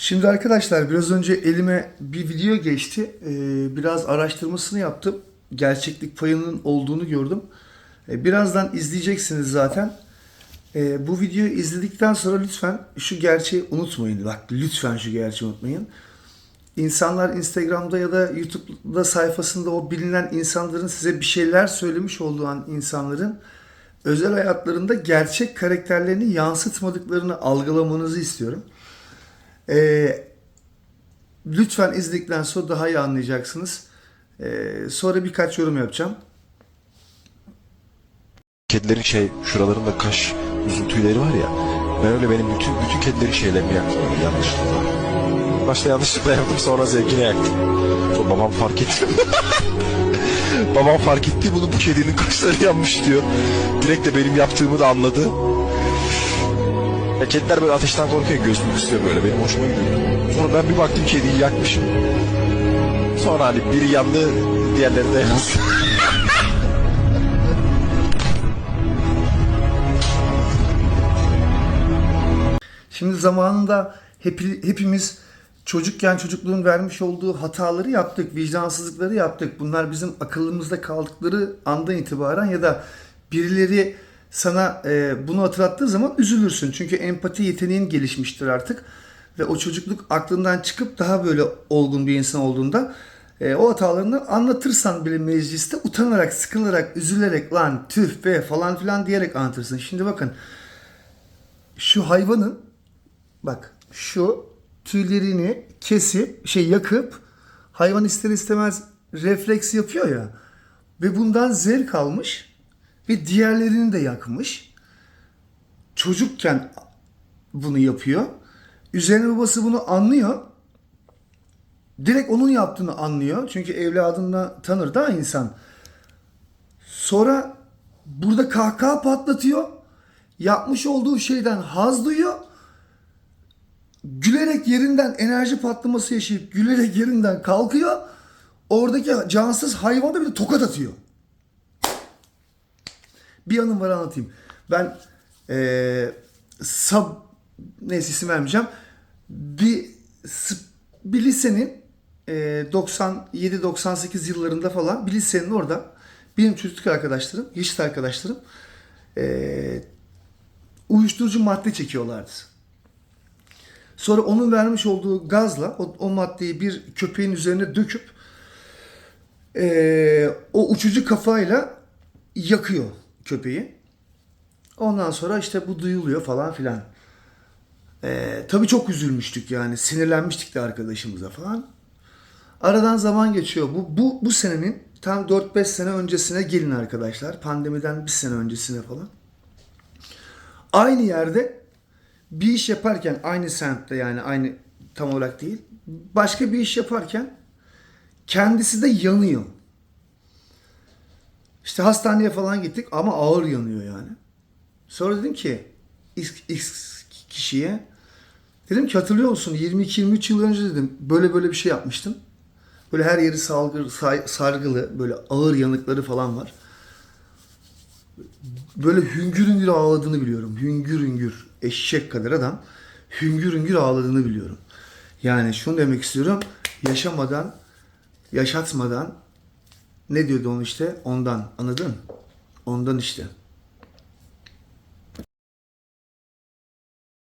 Şimdi arkadaşlar biraz önce elime bir video geçti. Ee, biraz araştırmasını yaptım. Gerçeklik payının olduğunu gördüm. Ee, birazdan izleyeceksiniz zaten. Ee, bu videoyu izledikten sonra lütfen şu gerçeği unutmayın. Bak lütfen şu gerçeği unutmayın. İnsanlar Instagram'da ya da YouTube'da sayfasında o bilinen insanların size bir şeyler söylemiş olduğu an insanların özel hayatlarında gerçek karakterlerini yansıtmadıklarını algılamanızı istiyorum. Ee, lütfen izledikten sonra daha iyi anlayacaksınız. Ee, sonra birkaç yorum yapacağım. Kedilerin şey şuralarında kaş uzun tüyleri var ya. Ben öyle benim bütün bütün kedilerin şeylerini yaktım yanlışlıkla. Başta yanlışlıkla yaptım sonra zevkine yaktım. Sonra babam fark etti. babam fark etti bunu bu kedinin kaşları yanmış diyor. Direkt de benim yaptığımı da anladı. Ya kediler böyle ateşten korkuyor gözünü kısıyor böyle benim hoşuma gidiyor. Sonra ben bir baktım kediyi yakmışım. Sonra hani biri yandı diğerleri de yansın. Şimdi zamanında hep, hepimiz çocukken çocukluğun vermiş olduğu hataları yaptık, vicdansızlıkları yaptık. Bunlar bizim akıllımızda kaldıkları andan itibaren ya da birileri sana e, bunu hatırlattığı zaman üzülürsün. Çünkü empati yeteneğin gelişmiştir artık. Ve o çocukluk aklından çıkıp daha böyle olgun bir insan olduğunda e, o hatalarını anlatırsan bile mecliste utanarak, sıkılarak, üzülerek lan tüh be falan filan diyerek anlatırsın. Şimdi bakın şu hayvanın bak şu tüylerini kesip şey yakıp hayvan ister istemez refleks yapıyor ya ve bundan zevk almış ve diğerlerini de yakmış. Çocukken bunu yapıyor. Üzerine babası bunu anlıyor. Direkt onun yaptığını anlıyor. Çünkü evladını tanır da insan. Sonra burada kahkaha patlatıyor. Yapmış olduğu şeyden haz duyuyor. Gülerek yerinden enerji patlaması yaşayıp gülerek yerinden kalkıyor. Oradaki cansız hayvana bir de tokat atıyor. Bir anım var anlatayım. Ben eee sab neyse isim vermeyeceğim. Bir, bir lisenin eee, 97-98 yıllarında falan bir lisenin orada benim çocukluk arkadaşlarım, yaşıt arkadaşlarım eee, uyuşturucu madde çekiyorlardı. Sonra onun vermiş olduğu gazla o, o maddeyi bir köpeğin üzerine döküp eee, o uçucu kafayla yakıyor köpeği. Ondan sonra işte bu duyuluyor falan filan. Ee, tabii çok üzülmüştük yani. Sinirlenmiştik de arkadaşımıza falan. Aradan zaman geçiyor. Bu, bu, bu senenin tam 4-5 sene öncesine gelin arkadaşlar. Pandemiden bir sene öncesine falan. Aynı yerde bir iş yaparken aynı semtte yani aynı tam olarak değil. Başka bir iş yaparken kendisi de yanıyor. İşte hastaneye falan gittik ama ağır yanıyor yani. Sonra dedim ki X, X kişiye dedim ki hatırlıyor musun 22-23 yıl önce dedim böyle böyle bir şey yapmıştım. Böyle her yeri salgı, sargılı böyle ağır yanıkları falan var. Böyle hüngür hüngür ağladığını biliyorum. Hüngür hüngür eşek kadar adam hüngür hüngür ağladığını biliyorum. Yani şunu demek istiyorum. Yaşamadan, yaşatmadan ne diyordu onu işte? Ondan. Anladın? Ondan işte.